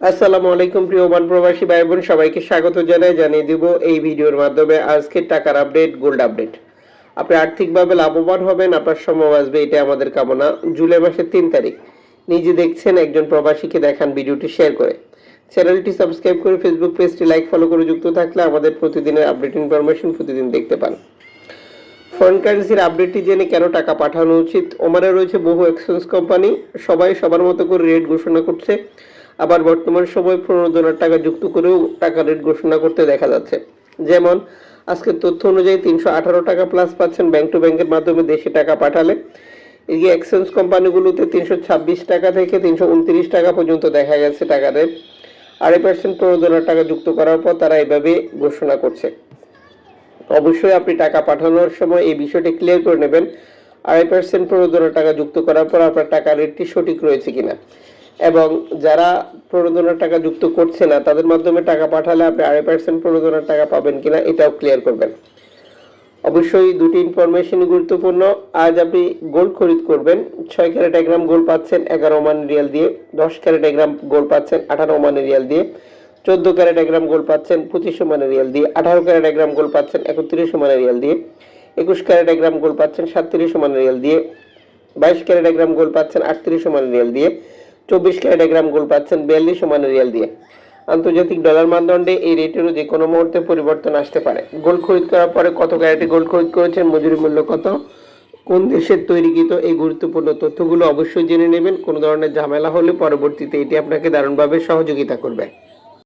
আসসালামু আলাইকুম, প্রিয় বান প্রবাসী ভাই বোন সবাইকে স্বাগত জানাই, জানিয়ে দিব এই ভিডিওর মাধ্যমে আজকের টাকার আপডেট, গোল্ড আপডেট। আপনি আর্থিকভাবে লাভবান হবেন, আপনার সময় আসবে এটা আমাদের কামনা। জুলাই মাসের তিন তারিখ। নিজে দেখছেন, একজন প্রবাসীকে দেখান ভিডিওটি শেয়ার করে। চ্যানেলটি সাবস্ক্রাইব করে ফেসবুক পেজটি লাইক, ফলো করে যুক্ত থাকলে আমাদের প্রতিদিনের আপডেট ইনফরমেশন প্রতিদিন দেখতে পান। ফরেন কারেন্সির আপডেটটি জেনে কেন টাকা পাঠানো উচিত? ওমানে রয়েছে বহু এক্সচেঞ্জ কোম্পানি, সবাই সবার মতো করে রেট ঘোষণা করছে। আবার বর্তমান সময় প্রণোদনার টাকা যুক্ত করেও টাকা রেট ঘোষণা করতে দেখা যাচ্ছে। যেমন আজকের তথ্য অনুযায়ী তিনশো আঠারো টাকা প্লাস পাচ্ছেন ব্যাংক টু ব্যাংকের মাধ্যমে দেশে টাকা পাঠালে। এদিকে এক্সচেঞ্জ কোম্পানিগুলোতে তিনশো ছাব্বিশ টাকা থেকে তিনশো উনত্রিশ টাকা পর্যন্ত দেখা গেছে টাকা রেট। আড়াই পার্সেন্ট প্রণোদনার টাকা যুক্ত করার পর তারা এভাবে ঘোষণা করছে। অবশ্যই আপনি টাকা পাঠানোর সময় এই বিষয়টি ক্লিয়ার করে নেবেন। আড়াই পার্সেন্ট প্রণোদনার টাকা যুক্ত করার পর আপনার টাকা রেটটি সঠিক রয়েছে কিনা। এবং যারা প্রণোদনার টাকা যুক্ত করছে না, তাদের মাধ্যমে টাকা পাঠালে আপনি আড়াই পার্সেন্ট প্রণোদনার টাকা পাবেন কিনা এটাও ক্লিয়ার করবেন। অবশ্যই দুটি ইনফরমেশন গুরুত্বপূর্ণ। আজ আপনি গোল্ড খরিদ করবেন, ছয় ক্যারেট এক গ্রাম গোল্ড পাচ্ছেন, এগারো ওমান রিয়াল দিয়ে, দশ ক্যারেট এক গ্রাম গোল্ড পাচ্ছেন, আঠারো ওমান রিয়াল দিয়ে, চোদ্দ ক্যারেট এক গ্রাম গোল্ড পাচ্ছেন পঁচিশ ওমানের রিয়াল দিয়ে, আঠারো ক্যারেট এক গ্রাম গোল্ড পাচ্ছেন একত্রিশ ওমানের রিয়াল দিয়ে, একুশ ক্যারেট এক গ্রাম গোল্ড পাচ্ছেন সাতত্রিশ ওমানের রিয়াল দিয়ে, বাইশ ক্যারেট এক গ্রাম গোল্ড পাচ্ছেন আটত্রিশ ওমানের রিয়াল দিয়ে চব্বিশ ক্যারেট গ্রাম গোল্ড পাচ্ছেন বিয়াল্লিশ সমান রিয়াল দিয়ে। আন্তর্জাতিক ডলার মানদণ্ডে এই রেটেরও যে কোনো মুহূর্তে পরিবর্তন আসতে পারে। গোল্ড খরিদ করার পরে কত ক্যারেটে গোল্ড খরিদ করেছেন? মজুরি মূল্য কত? কোন দেশের তৈরিকৃত এই গুরুত্বপূর্ণ তথ্যগুলো অবশ্যই জেনে নেবেন। কোনো ধরনের ঝামেলা হলে পরবর্তীতে এটি আপনাকে দারুণভাবে সহযোগিতা করবে।